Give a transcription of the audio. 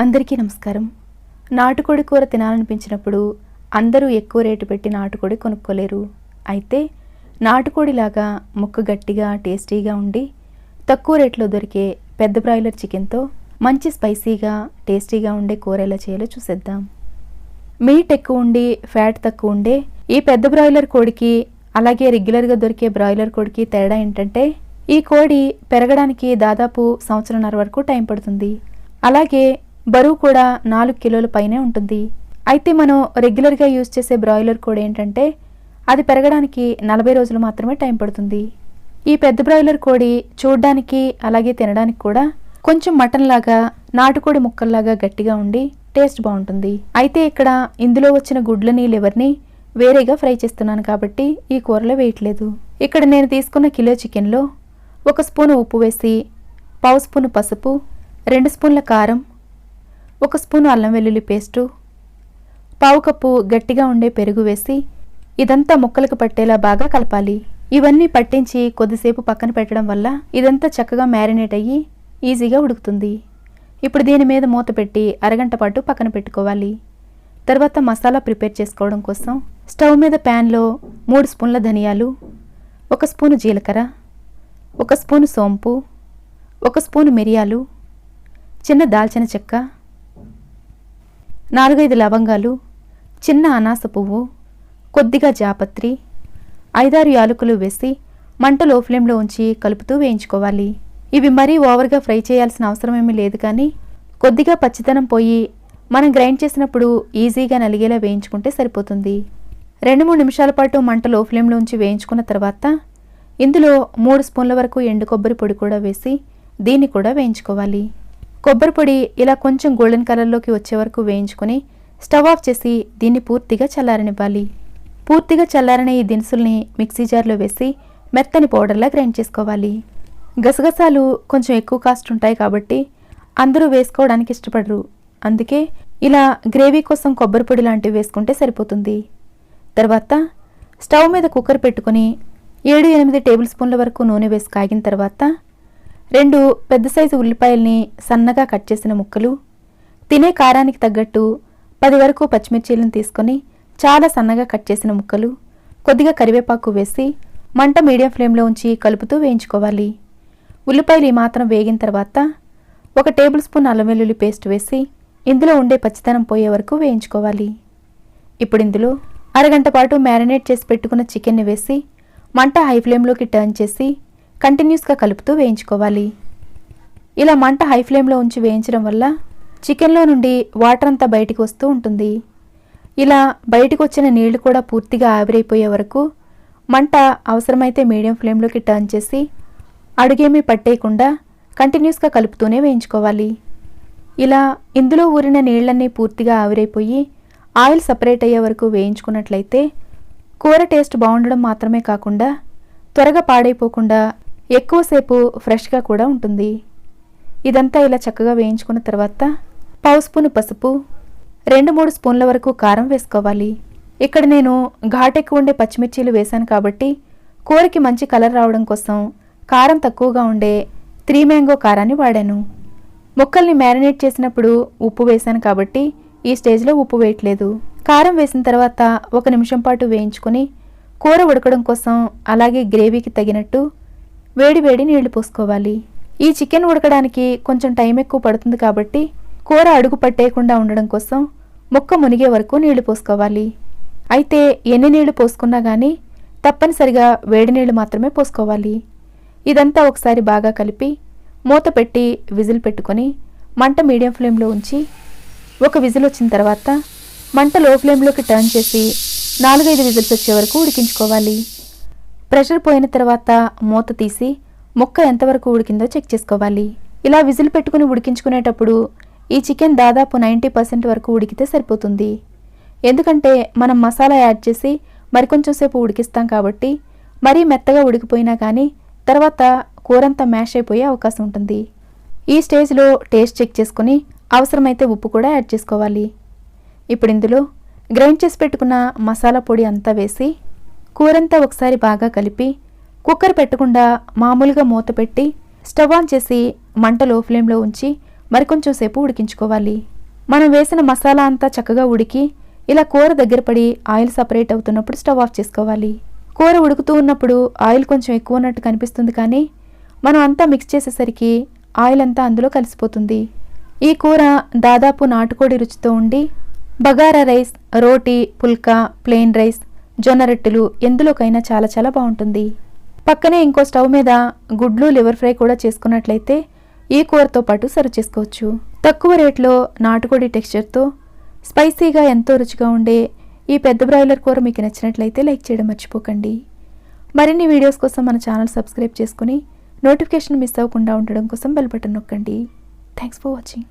అందరికీ నమస్కారం. నాటుకోడి కూర తినాలనిపించినప్పుడు అందరూ ఎక్కువ రేటు పెట్టి నాటుకోడి కొనుక్కోలేరు. అయితే నాటుకోడిలాగా ముక్క గట్టిగా టేస్టీగా ఉండి తక్కువ రేట్లో దొరికే పెద్ద బ్రాయిలర్ చికెన్తో మంచి స్పైసీగా టేస్టీగా ఉండే కూర ఎలా చేయాలో చూసేద్దాం. మీట్ ఎక్కువ ఉండి ఫ్యాట్ తక్కువ ఉండే ఈ పెద్ద బ్రాయిలర్ కోడికి అలాగే రెగ్యులర్గా దొరికే బ్రాయిలర్ కోడికి తేడా ఏంటంటే ఈ కోడి పెరగడానికి దాదాపు సంవత్సరంన్నర వరకు టైం పడుతుంది. అలాగే బరువు కూడా నాలుగు కిలోల పైనే ఉంటుంది. అయితే మనం రెగ్యులర్గా యూజ్ చేసే బ్రాయిలర్ కోడి ఏంటంటే అది పెరగడానికి నలభై రోజులు మాత్రమే టైం పడుతుంది. ఈ పెద్ద బ్రాయిలర్ కోడి చూడ్డానికి అలాగే తినడానికి కూడా కొంచెం మటన్ లాగా నాటుకోడి ముక్కల్లాగా గట్టిగా ఉండి టేస్ట్ బాగుంటుంది. అయితే ఇక్కడ ఇందులో వచ్చిన గుడ్లని లివర్ని వేరేగా ఫ్రై చేస్తున్నాను కాబట్టి ఈ కూరలో వేయట్లేదు. ఇక్కడ నేను తీసుకున్న కిలో చికెన్లో ఒక స్పూను ఉప్పు వేసి పావు స్పూను పసుపు రెండు స్పూన్ల కారం ఒక స్పూను అల్లం వెల్లుల్లి పేస్టు పావు కప్పు గట్టిగా ఉండే పెరుగు వేసి ఇదంతా ముక్కలకు పట్టేలా బాగా కలపాలి. ఇవన్నీ పట్టించి కొద్దిసేపు పక్కన పెట్టడం వల్ల ఇదంతా చక్కగా మ్యారినేట్ అయ్యి ఈజీగా ఉడుకుతుంది. ఇప్పుడు దీని మీద మూత పెట్టి అరగంట పాటు పక్కన పెట్టుకోవాలి. తర్వాత మసాలా ప్రిపేర్ చేసుకోవడం కోసం స్టవ్ మీద ప్యాన్లో మూడు స్పూన్ల ధనియాలు ఒక స్పూను జీలకర్ర ఒక స్పూను సోంపు ఒక స్పూను మిరియాలు చిన్న దాల్చిన చెక్క నాలుగైదు లవంగాలు చిన్న అనాస పువ్వు కొద్దిగా జాపత్రి ఐదారు యాలకులు వేసి మంట లో ఫ్లేమ్లో ఉంచి కలుపుతూ వేయించుకోవాలి. ఇవి మరీ ఓవర్గా ఫ్రై చేయాల్సిన అవసరం ఏమీ లేదు కానీ కొద్దిగా పచ్చితనం పోయి మనం గ్రైండ్ చేసినప్పుడు ఈజీగా నలిగేలా వేయించుకుంటే సరిపోతుంది. రెండు మూడు నిమిషాల పాటు మంట లో ఫ్లేమ్లో ఉంచి వేయించుకున్న తర్వాత ఇందులో మూడు స్పూన్ల వరకు ఎండు కొబ్బరి పొడి కూడా వేసి దీన్ని కూడా వేయించుకోవాలి. కొబ్బరి పొడి ఇలా కొంచెం గోల్డెన్ కలర్లోకి వచ్చే వరకు వేయించుకొని స్టవ్ ఆఫ్ చేసి దీన్ని పూర్తిగా చల్లారనివ్వాలి. పూర్తిగా చల్లారని ఈ దినుసుల్ని మిక్సీ జార్లో వేసి మెత్తని పౌడర్లా గ్రైండ్ చేసుకోవాలి. గసగసాలు కొంచెం ఎక్కువ కాస్ట్ ఉంటాయి కాబట్టి అందరూ వేసుకోవడానికి ఇష్టపడరు. అందుకే ఇలా గ్రేవీ కోసం కొబ్బరి పొడి లాంటివి వేసుకుంటే సరిపోతుంది. తర్వాత స్టవ్ మీద కుక్కర్ పెట్టుకొని ఏడు ఎనిమిది టేబుల్ స్పూన్ల వరకు నూనె వేసి కాగిన తర్వాత రెండు పెద్ద సైజు ఉల్లిపాయల్ని సన్నగా కట్ చేసిన ముక్కలు తినే కారానికి తగ్గట్టు పది వరకు పచ్చిమిర్చీలను తీసుకొని చాలా సన్నగా కట్ చేసిన ముక్కలు కొద్దిగా కరివేపాకు వేసి మంట మీడియం ఫ్లేమ్లో ఉంచి కలుపుతూ వేయించుకోవాలి. ఉల్లిపాయలు ఈ మాత్రం వేగిన తర్వాత ఒక టేబుల్ స్పూన్ అల్లం వెల్లుల్లి పేస్ట్ వేసి ఇందులో ఉండే పచ్చితనం పోయే వరకు వేయించుకోవాలి. ఇప్పుడు ఇందులో అరగంట పాటు మ్యారినేట్ చేసి పెట్టుకున్న చికెన్ని వేసి మంట హై ఫ్లేమ్లోకి టర్న్ చేసి కంటిన్యూస్గా కలుపుతూ వేయించుకోవాలి. ఇలా మంట హై ఫ్లేమ్లో ఉంచి వేయించడం వల్ల చికెన్లో నుండి వాటర్ అంతా బయటికి వస్తూ ఉంటుంది. ఇలా బయటకు వచ్చిన నీళ్ళు కూడా పూర్తిగా ఆవిరైపోయే వరకు మంట అవసరమైతే మీడియం ఫ్లేమ్లోకి టర్న్ చేసి అడుగేమీ పట్టేయకుండా కంటిన్యూస్గా కలుపుతూనే వేయించుకోవాలి. ఇలా ఇందులో ఊరిన నీళ్ళన్నీ పూర్తిగా ఆవిరైపోయి ఆయిల్ సపరేట్ అయ్యే వరకు వేయించుకున్నట్లయితే కూర టేస్ట్ బాగుండడం మాత్రమే కాకుండా త్వరగా పాడైపోకుండా ఎక్కువసేపు ఫ్రెష్గా కూడా ఉంటుంది. ఇదంతా ఇలా చక్కగా వేయించుకున్న తర్వాత పావు స్పూను పసుపు రెండు మూడు స్పూన్ల వరకు కారం వేసుకోవాలి. ఇక్కడ నేను ఘాట్ ఎక్కువ ఉండే పచ్చిమిర్చీలు వేశాను కాబట్టి కూరకి మంచి కలర్ రావడం కోసం కారం తక్కువగా ఉండే త్రీ మ్యాంగో కారాన్ని వాడాను. ముక్కల్ని మ్యారినేట్ చేసినప్పుడు ఉప్పు వేశాను కాబట్టి ఈ స్టేజ్లో ఉప్పు వేయట్లేదు. కారం వేసిన తర్వాత ఒక నిమిషం పాటు వేయించుకొని కూర ఉడకడం కోసం అలాగే గ్రేవీకి తగినట్టు వేడి వేడి నీళ్ళు పోసుకోవాలి. ఈ చికెన్ ఉడకడానికి కొంచెం టైం ఎక్కువ పడుతుంది కాబట్టి కూర అడుగు పట్టేయకుండా ఉండడం కోసం ముక్క మునిగే వరకు నీళ్ళు పోసుకోవాలి. అయితే ఎన్ని నీళ్ళు పోసుకున్నా కానీ తప్పనిసరిగా వేడి నీళ్ళు మాత్రమే పోసుకోవాలి. ఇదంతా ఒకసారి బాగా కలిపి మూత పెట్టి విజిల్ పెట్టుకొని మంట మీడియం ఫ్లేమ్లో ఉంచి ఒక విజిల్ వచ్చిన తర్వాత మంట లో ఫ్లేమ్లోకి టర్న్ చేసి నాలుగైదు విజిల్స్ వచ్చే వరకు ఉడికించుకోవాలి. ప్రెషర్ పోయిన తర్వాత మూత తీసి ముక్క ఎంతవరకు ఉడికిందో చెక్ చేసుకోవాలి. ఇలా విజిల్ పెట్టుకుని ఉడికించుకునేటప్పుడు ఈ చికెన్ దాదాపు నైంటీ పర్సెంట్ వరకు ఉడికితే సరిపోతుంది. ఎందుకంటే మనం మసాలా యాడ్ చేసి మరికొంచెం సేపు ఉడికిస్తాం కాబట్టి మరీ మెత్తగా ఉడికిపోయినా కానీ తర్వాత కూరంతా మ్యాష్ అయిపోయే అవకాశం ఉంటుంది. ఈ స్టేజ్లో టేస్ట్ చెక్ చేసుకుని అవసరమైతే ఉప్పు కూడా యాడ్ చేసుకోవాలి. ఇప్పుడు ఇందులో గ్రైండ్ చేసి పెట్టుకున్న మసాలా పొడి అంతా వేసి కూరంతా ఒకసారి బాగా కలిపి కుక్కర్ పెట్టకుండా మామూలుగా మూత పెట్టి స్టవ్ ఆన్ చేసి మంట లో ఫ్లేమ్లో ఉంచి మరికొంచెం సేపు ఉడికించుకోవాలి. మనం వేసిన మసాలా అంతా చక్కగా ఉడికి ఇలా కూర దగ్గర పడి ఆయిల్ సపరేట్ అవుతున్నప్పుడు స్టవ్ ఆఫ్ చేసుకోవాలి. కూర ఉడుకుతూ ఉన్నప్పుడు ఆయిల్ కొంచెం ఎక్కువ ఉన్నట్టు కనిపిస్తుంది కానీ మనం అంతా మిక్స్ చేసేసరికి ఆయిల్ అంతా అందులో కలిసిపోతుంది. ఈ కూర దాదాపు నాటుకోడి రుచితో ఉండి bagara rice roti pulka plain rice జొన్న రొట్టెలు ఎందులోకైనా చాలా చాలా బాగుంటుంది. పక్కనే ఇంకో స్టవ్ మీద గుడ్లు లివర్ ఫ్రై కూడా చేసుకున్నట్లయితే ఈ కూరతో పాటు సర్వ్ చేసుకోవచ్చు. తక్కువ రేట్లో నాటుకోడి టెక్స్చర్తో స్పైసీగా ఎంతో రుచిగా ఉండే ఈ పెద్ద బ్రాయిలర్ కూర మీకు నచ్చినట్లయితే లైక్ చేయడం మర్చిపోకండి. మరిన్ని వీడియోస్ కోసం మన ఛానల్ సబ్స్క్రైబ్ చేసుకుని నోటిఫికేషన్ మిస్ అవ్వకుండా ఉండడం కోసం బెల్ బటన్ నొక్కండి. Thanks for watching.